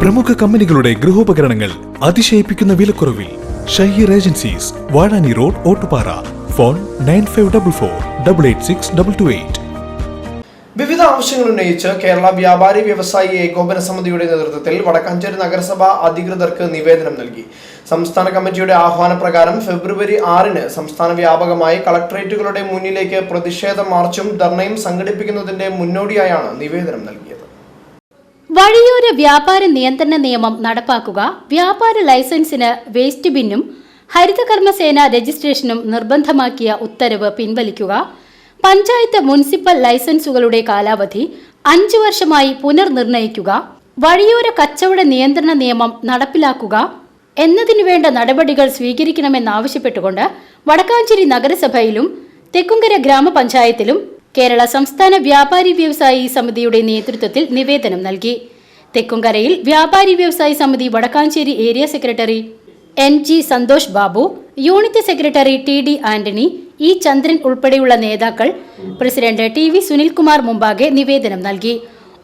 പ്രമുഖ കമ്പനികളുടെ ഗൃഹോപകരണങ്ങൾ അതിശയിപ്പിക്കുന്ന വിലക്കുറവിൽ Shaheer agencies Vazhani road Ottupara. Phone nine five double four double eight six double two eight. വിവിധ ആവശ്യങ്ങൾ ഉന്നയിച്ച് കേരള വ്യാപാരി വ്യവസായി ഏകോപന സമിതിയുടെ നേതൃത്വത്തിൽ വടക്കാഞ്ചേരി നഗരസഭ അധികൃതർക്ക് നിവേദനം നൽകി. സംസ്ഥാന കമ്മിറ്റിയുടെ ആഹ്വാനപ്രകാരം ഫെബ്രുവരി ആറിന് സംസ്ഥാന വ്യാപകമായി കളക്ടറേറ്റുകളുടെ മുന്നിലേക്ക് പ്രതിഷേധ മാർച്ചും ധർണയും സംഘടിപ്പിക്കുന്നതിന്റെ മുന്നോടിയായാണ് നിവേദനം നൽകിയത്. വഴിയോര വ്യാപാര നിയന്ത്രണ നിയമം നടപ്പാക്കുക വ്യാപാര ലൈസൻസിന് വേസ്റ്റ് ബിന്നും ഹരിതകർമ്മസേന രജിസ്ട്രേഷനും നിർബന്ധമാക്കിയ ഉത്തരവ് പിൻവലിക്കുക പഞ്ചായത്ത് മുനിസിപ്പൽ ലൈസൻസുകളുടെ കാലാവധി അഞ്ചു വർഷമായി പുനർനിർണയിക്കുക വഴിയോര കച്ചവട നിയന്ത്രണ നിയമം നടപ്പിലാക്കുക എന്നതിനു വേണ്ട നടപടികൾ സ്വീകരിക്കണമെന്നാവശ്യപ്പെട്ടുകൊണ്ട് വടക്കാഞ്ചേരി നഗരസഭയിലും തെക്കുംകര ഗ്രാമപഞ്ചായത്തിലും കേരള സംസ്ഥാന വ്യാപാരി വ്യവസായി സമിതിയുടെ നേതൃത്വത്തിൽ നിവേദനം നൽകി. തെക്കുംകരയിൽ വ്യാപാരി വ്യവസായി സമിതി Vadakkanchery area secretary N G Santhosh Babu unit secretary T D Antony E Chandran ഉൾപ്പെടെയുള്ള നേതാക്കൾ പ്രസിഡന്റ് ടി വി സുനിൽകുമാർ മുമ്പാകെ നിവേദനം നൽകി.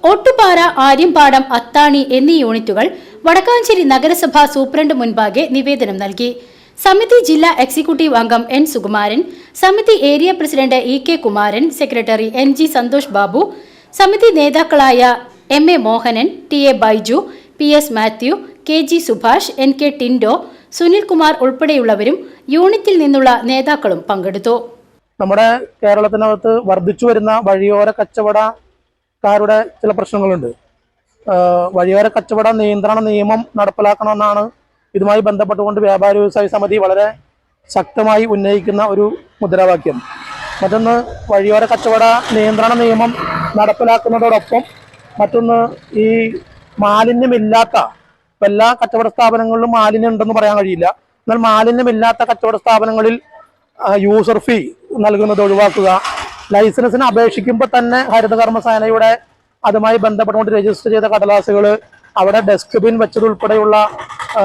ഒട്ടുപാറ ആര്യമ്പാടം അത്താണി എന്നീ യൂണിറ്റുകൾ വടക്കാഞ്ചേരി നഗരസഭ സൂപ്രണ്ട് മുൻപാകെ നിവേദനം നൽകി. സമിതി ജില്ലാ എക്സിക്യൂട്ടീവ് അംഗം എൻ സുകുമാരൻ സമിതി area president E K Kumaran secretary N G Santhosh Babu സമിതി നേതാക്കളായ M A Mohanan T A Baiju P S Mathew K G Subhash N K Tindo Sunilkumar ഉൾപ്പെടെയുള്ളവരും യൂണിറ്റിൽ നിന്നുള്ള നേതാക്കളും പങ്കെടുത്തു. നമ്മുടെ കേരളത്തിനകത്ത് വർദ്ധിച്ചു വരുന്ന വഴിയോര കച്ചവടക്കാരുടെ ചില പ്രശ്നങ്ങളുണ്ട്. വഴിയോര കച്ചവട നിയന്ത്രണ നിയമം നടപ്പിലാക്കണമെന്നാണ് ഇതുമായി ബന്ധപ്പെട്ടുകൊണ്ട് വ്യാപാരി വ്യവസായ സമിതി വളരെ ശക്തമായി ഉന്നയിക്കുന്ന ഒരു മുദ്രാവാക്യം. മറ്റൊന്ന് വഴിയോര കച്ചവട നിയന്ത്രണ നിയമം നടപ്പിലാക്കുന്നതോടൊപ്പം മറ്റൊന്ന് ഈ മാലിന്യമില്ലാത്ത ഇപ്പൊ എല്ലാ കച്ചവട സ്ഥാപനങ്ങളിലും മാലിന്യം ഉണ്ടെന്ന് പറയാൻ കഴിയില്ല. എന്നാൽ മാലിന്യമില്ലാത്ത കച്ചവട സ്ഥാപനങ്ങളിൽ യൂസർ ഫീ നൽകുന്നത് ഒഴിവാക്കുക. ലൈസൻസിന് അപേക്ഷിക്കുമ്പോൾ തന്നെ ഹരിതകർമ്മസേനയുടെ അതുമായി ബന്ധപ്പെട്ടുകൊണ്ട് രജിസ്റ്റർ ചെയ്ത കടലാസുകൾ അവിടെ ഡസ്റ്റ്ബിൻ വെച്ചതുൾപ്പെടെയുള്ള ആ,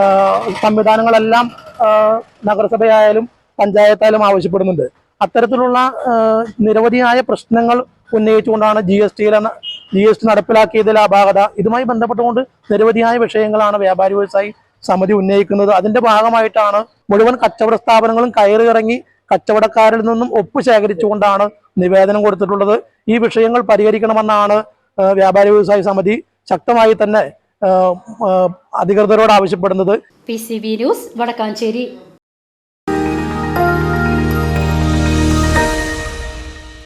സംവിധാനങ്ങളെല്ലാം നഗരസഭയായാലും പഞ്ചായത്തായാലും ആവശ്യപ്പെടുന്നുണ്ട്. അത്തരത്തിലുള്ള നിരവധിയായ പ്രശ്നങ്ങൾ ഉന്നയിച്ചുകൊണ്ടാണ് ജി എസ് ടിയിലെ ജി എസ് ടി നടപ്പിലാക്കിയതിലെ അപാകത ഇതുമായി ബന്ധപ്പെട്ടുകൊണ്ട് നിരവധിയായ വിഷയങ്ങളാണ് വ്യാപാരി വ്യവസായി സമിതി ഉന്നയിക്കുന്നത്. അതിന്റെ ഭാഗമായിട്ടാണ് മുഴുവൻ കച്ചവട സ്ഥാപനങ്ങളും കയറിയിറങ്ങി കച്ചവടക്കാരിൽ നിന്നും ഒപ്പ് ശേഖരിച്ചുകൊണ്ടാണ് നിവേദനം കൊടുത്തിട്ടുള്ളത്. ഈ വിഷയങ്ങൾ പരിഹരിക്കണമെന്നാണ് വ്യാപാരി വ്യവസായി സമിതി ശക്തമായി തന്നെ അധികൃതരോട് ആവശ്യപ്പെടുന്നത്. P C B news Vadakkanchery.